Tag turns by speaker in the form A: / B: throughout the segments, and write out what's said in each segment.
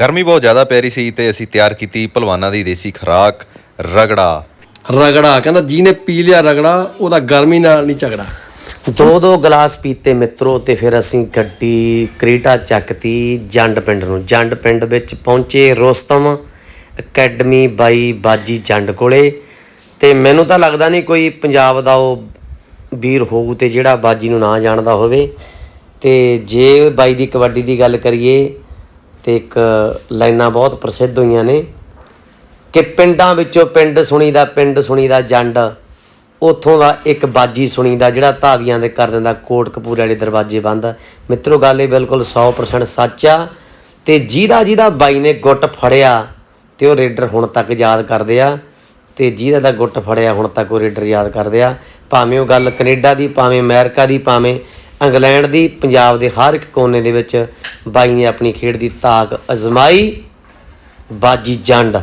A: ਗਰਮੀ ਬਹੁਤ ਜ਼ਿਆਦਾ ਪੈ ਰਹੀ ਸੀ ਤੇ ਅਸੀਂ ਤਿਆਰ ਕੀਤੀ ਭਲਵਾਨਾਂ ਦੀ ਦੇਸੀ ਖੁਰਾਕ ਰਗੜਾ।
B: ਰਗੜਾ ਕਹਿੰਦਾ ਜਿਹਨੇ ਪੀ ਲਿਆ ਰਗੜਾ ਉਹਦਾ ਗਰਮੀ ਨਾਲ ਨਹੀਂ ਝਗੜਾ।
C: ਦੋ ਦੋ ਗਲਾਸ ਪੀਤੇ ਮਿੱਤਰੋ ਤੇ ਫਿਰ ਅਸੀਂ ਗੱਡੀ ਕ੍ਰੀਟਾ ਚੱਕਤੀ ਜੰਡ ਪਿੰਡ ਨੂੰ। ਜੰਡ ਪਿੰਡ ਵਿੱਚ ਪਹੁੰਚੇ ਰੋਸਤਮ ਅਕੈਡਮੀ ਬਾਈ ਬਾਜੀ ਜੰਡ ਕੋਲੇ ਤੇ ਮੈਨੂੰ ਤਾਂ ਲੱਗਦਾ ਨਹੀਂ ਕੋਈ ਪੰਜਾਬ ਦਾ ਉਹ ਵੀਰ ਹੋਊ ਤੇ ਜਿਹੜਾ ਬਾਜੀ ਨੂੰ ਨਾ ਜਾਣਦਾ ਹੋਵੇ। ਤੇ ਜੇ ਬਾਈ ਦੀ ਕਬੱਡੀ ਦੀ ਗੱਲ ਕਰੀਏ ਤੇ ਇੱਕ ਲਾਈਨਾਂ ਬਹੁਤ ਪ੍ਰਸਿੱਧ ਹੋਈਆਂ ਨੇ ਕਿ ਪਿੰਡਾਂ ਵਿੱਚੋਂ ਪਿੰਡ ਸੁਣੀ ਦਾ ਪਿੰਡ ਸੁਣੀ ਦਾ ਜੰਡ, ਉਥੋਂ ਦਾ ਇੱਕ ਬਾਜੀ ਸੁਣੀਦਾ, ਜਿਹੜਾ ਧਾਵੀਆਂ ਦੇ ਕਰ ਦਿੰਦਾ, ਕੋਟ ਕਪੂਰੇ ਵਾਲੇ ਦਰਵਾਜ਼ੇ ਬੰਦ। ਮਿੱਤਰੋ, ਗੱਲ ਇਹ ਬਿਲਕੁਲ 100% ਸੱਚ ਆ ਤੇ ਜਿਹਦਾ ਜਿਹਦਾ ਬਾਈ ਨੇ ਗੁੱਟ ਫੜਿਆ ਤੇ ਉਹ ਰੇਡਰ ਹੁਣ ਤੱਕ ਯਾਦ ਕਰਦੇ ਆ ਤੇ ਜਿਹਦਾ ਦਾ ਗੁੱਟ ਫੜਿਆ ਹੁਣ ਤੱਕ ਉਹ ਰੇਡਰ ਯਾਦ ਕਰਦੇ ਆ। ਭਾਵੇਂ ਉਹ ਗੱਲ ਕੈਨੇਡਾ ਦੀ, ਭਾਵੇਂ ਅਮਰੀਕਾ ਦੀ, ਭਾਵੇਂ ਇੰਗਲੈਂਡ ਦੀ, ਪੰਜਾਬ ਦੇ ਹਰ ਇੱਕ ਕੋਨੇ ਦੇ ਵਿੱਚ ਬਾਈ ਨੇ ਆਪਣੀ ਖੇਡ ਦੀ ਤਾਕ ਅਜ਼ਮਾਈ। ਬਾਜੀ ਜੰਡ।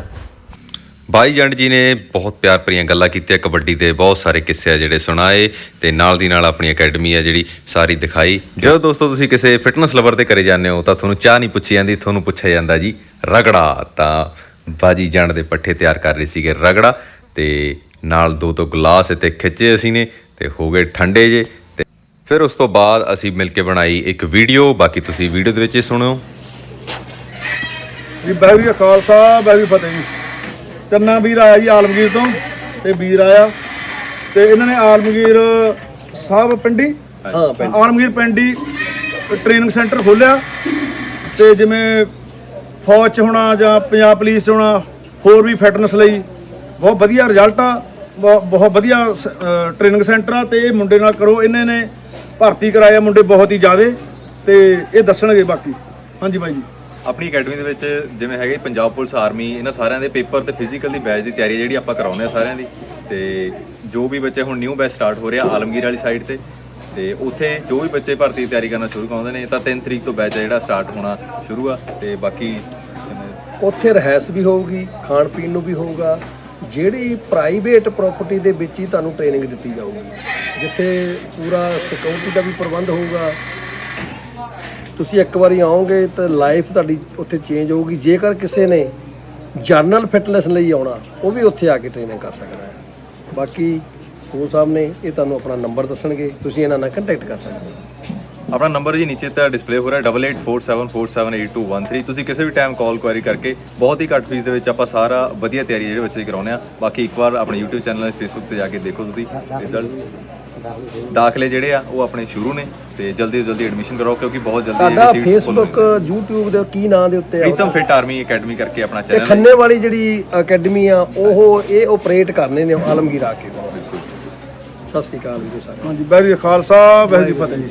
A: ਬਾਈ ਜੰਡ ਜੀ ਨੇ ਬਹੁਤ ਪਿਆਰ ਭਰੀਆਂ ਗੱਲਾਂ ਕੀਤੀਆਂ, ਕਬੱਡੀ ਦੇ ਬਹੁਤ ਸਾਰੇ ਕਿੱਸੇ ਆ ਜਿਹੜੇ ਸੁਣਾਏ ਤੇ ਨਾਲ ਦੀ ਨਾਲ ਆਪਣੀ ਅਕੈਡਮੀ ਆ ਜਿਹੜੀ ਸਾਰੀ ਦਿਖਾਈ। ਜਦੋਂ ਦੋਸਤੋ ਤੁਸੀਂ ਕਿਸੇ ਫਿਟਨੈਸ ਲਵਰ ਦੇ ਘਰੇ ਜਾਂਦੇ ਹੋ ਤਾਂ ਤੁਹਾਨੂੰ ਚਾਹ ਨਹੀਂ ਪੁੱਛੀ ਜਾਂਦੀ, ਤੁਹਾਨੂੰ ਪੁੱਛਿਆ ਜਾਂਦਾ ਜੀ, ਰਗੜਾ। ਤਾਂ ਬਾਜੀ ਜੰਡ ਦੇ ਪੱਠੇ ਤਿਆਰ ਕਰ ਰਹੇ ਸੀਗੇ ਰਗੜਾ ਤੇ ਨਾਲ ਦੋ ਦੋ ਗਲਾਸ ਇੱਥੇ ਖਿੱਚੇ ਅਸੀਂ ਨੇ ਤੇ ਹੋ ਗਏ ਠੰਡੇ ਜੇ। ਫਿਰ ਉਸ ਤੋਂ ਬਾਅਦ ਅਸੀਂ ਮਿਲ ਕੇ ਬਣਾਈ ਇੱਕ ਵੀਡੀਓ ਬਾਕੀ ਤੁਸੀਂ ਵੀਡੀਓ ਦੇ ਵਿੱਚ ਹੀ ਸੁਣਿਓ।
D: ਜੀ ਬਹਿ ਵੀ ਖਾਲਸਾ ਬਹਿ ਵੀ ਫਤਿਹ ਜੀ। ਚੰਨਾ ਵੀਰ ਆਇਆ ਜੀ ਆਲਮਗੀਰ ਤੋਂ ਤੇ ਵੀਰ ਆਇਆ। ਤੇ ਇਹਨਾਂ ਨੇ ਆਲਮਗੀਰ ਸਾਹਿਬ ਪਿੰਡੀ ਹਾਂ ਆਲਮਗੀਰ ਪਿੰਡੀ ਟ੍ਰੇਨਿੰਗ ਸੈਂਟਰ ਖੋਲਿਆ ਤੇ ਜਿਵੇਂ ਫੌਜ ਚ ਹੋਣਾ ਜਾਂ ਪੰਜਾਬ ਪੁਲਿਸ ਚ ਹੋਣਾ ਹੋਰ ਵੀ ਫਿਟਨੈਸ ਲਈ ਬਹੁਤ ਵਧੀਆ ਰਿਜ਼ਲਟ ਆ ਬਹੁ- ਬਹੁਤ ਵਧੀਆ ਟ੍ਰੇਨਿੰਗ ਸੈਂਟਰ ਆ ਤੇ ਇਹ ਮੁੰਡੇ ਨਾਲ ਕਰੋ। ਇਹਨੇ ਨੇ ਭਰਤੀ ਕਰਾਇਆ ਮੁੰਡੇ ਬਹੁਤ ਹੀ ਜ਼ਿਆਦੇ ਤੇ ਇਹ ਦੱਸਣਗੇ ਬਾਕੀ। ਹਾਂਜੀ ਬਾਈ ਜੀ।
E: ਆਪਣੀ ਅਕੈਡਮੀ ਦੇ ਵਿੱਚ ਜਿਵੇਂ ਹੈਗੇ ਪੰਜਾਬ ਪੁਲਿਸ ਆਰਮੀ ਇਹਨਾਂ ਸਾਰਿਆਂ ਦੇ ਪੇਪਰ ਤੇ ਫਿਜ਼ੀਕਲ ਦੀ ਬੈਚ ਦੀ ਤਿਆਰੀ ਜਿਹੜੀ ਆਪਾਂ ਕਰਾਉਂਦੇ ਆ ਸਾਰਿਆਂ ਦੀ। ਤੇ ਜੋ ਵੀ ਬੱਚੇ ਹੁਣ ਨਿਊ ਬੈਚ ਸਟਾਰਟ ਹੋ ਰਿਹਾ ਆਲਮਗੀਰ ਵਾਲੀ ਸਾਈਡ ਤੇ ਤੇ ਉੱਥੇ ਜੋ ਵੀ ਬੱਚੇ ਭਰਤੀ ਦੀ ਤਿਆਰੀ ਕਰਨਾ ਸ਼ੁਰੂ ਕਰਾਉਂਦੇ ਨੇ ਤਾਂ 3 ਤਰੀਕ ਤੋਂ ਬੈਚ ਜਿਹੜਾ ਸਟਾਰਟ ਹੋਣਾ ਸ਼ੁਰੂ ਆ ਤੇ ਬਾਕੀ
F: ਉੱਥੇ ਰਹਿਸ ਵੀ ਹੋਊਗੀ ਖਾਣ ਪੀਣ ਨੂੰ ਵੀ ਹੋਊਗਾ ਜਿਹੜੀ ਪ੍ਰਾਈਵੇਟ ਪ੍ਰਾਪਰਟੀ ਦੇ ਵਿੱਚ ਹੀ ਤੁਹਾਨੂੰ ਟ੍ਰੇਨਿੰਗ ਦਿੱਤੀ ਜਾਊਗੀ। ਜਿੱਥੇ ਪੂਰਾ ਸਿਕਿਉਰਿਟੀ ਦਾ ਵੀ ਪ੍ਰਬੰਧ ਹੋਊਗਾ। ਤੁਸੀਂ ਇੱਕ ਵਾਰੀ ਆਓਗੇ ਤਾਂ ਲਾਈਫ ਤੁਹਾਡੀ ਉੱਥੇ ਚੇਂਜ ਹੋਊਗੀ। ਜੇਕਰ ਕਿਸੇ ਨੇ ਜਰਨਲ ਫਿਟਨੈਸ ਲਈ ਆਉਣਾ, ਉਹ ਵੀ ਉੱਥੇ ਆ ਕੇ ਟ੍ਰੇਨਿੰਗ ਕਰ ਸਕਦਾ ਹੈ। ਬਾਕੀ ਉਹ ਸਾਹਿਬ ਨੇ ਇਹ ਤੁਹਾਨੂੰ ਆਪਣਾ ਨੰਬਰ ਦੱਸਣਗੇ। ਤੁਸੀਂ ਇਹਨਾਂ ਨਾਲ ਕੰਟੈਕਟ ਕਰ ਸਕਦੇ ਹੋ।
E: ਆਪਣਾ ਨੰਬਰ ਜੀ ਨੀਚੇ ਤੇ ਡਿਸਪਲੇ ਹੋ ਰਿਹਾ 8847478213 ਤੁਸੀਂ ਕਿਸੇ ਵੀ ਟਾਈਮ ਕਾਲ ਕੁਐਰੀ ਕਰਕੇ ਬਹੁਤ ਹੀ ਘੱਟ ਫੀਸ ਦੇ ਵਿੱਚ ਆਪਾਂ ਸਾਰਾ ਵਧੀਆ ਤਿਆਰੀ ਜਿਹੜੇ ਬੱਚੇ ਦੀ ਕਰਾਉਂਦੇ ਆ ਬਾਕੀ ਇੱਕ ਵਾਰ ਆਪਣੇ YouTube ਚੈਨਲ ਤੇ Facebook ਤੇ ਜਾ ਕੇ ਦੇਖੋ ਤੁਸੀਂ ਰਿਜ਼ਲਟ ਦਾਖਲੇ ਜਿਹੜੇ ਆ ਉਹ ਆਪਣੇ ਸ਼ੁਰੂ ਨੇ ਤੇ ਜਲਦੀ ਤੋਂ ਜਲਦੀ ਐਡਮਿਸ਼ਨ ਕਰਾਓ ਕਿਉਂਕਿ ਬਹੁਤ ਜਲਦੀ full
F: ਫੇਸਬੁੱਕ। YouTube ਦੇ ਕੀ ਨਾਂ ਦੇ ਉੱਤੇ ਆ?
E: ਪ੍ਰੀਤਮ ਫਿਟ ਆਰਮੀ ਅਕੈਡਮੀ ਕਰਕੇ ਆਪਣਾ
F: ਤੇ
E: ਚੈਨਲ ਹੈ।
F: ਖੰਨੇ ਵਾਲੀ ਜਿਹੜੀ ਅਕੈਡਮੀ ਆ ਉਹ ਇਹ ਆਪਰੇਟ ਕਰਨੇ ਨੇ ਆਲਮਗੀਰ ਆ ਕੇ। ਸਤਿ ਸ਼੍ਰੀ ਅਕਾਲ ਜੀ ਸਾਰੇ
D: ਹਾਂਜੀ ਵੀ ਖਾਲਸਾ ਵੀ ਫਤਿਹ। ਜੀ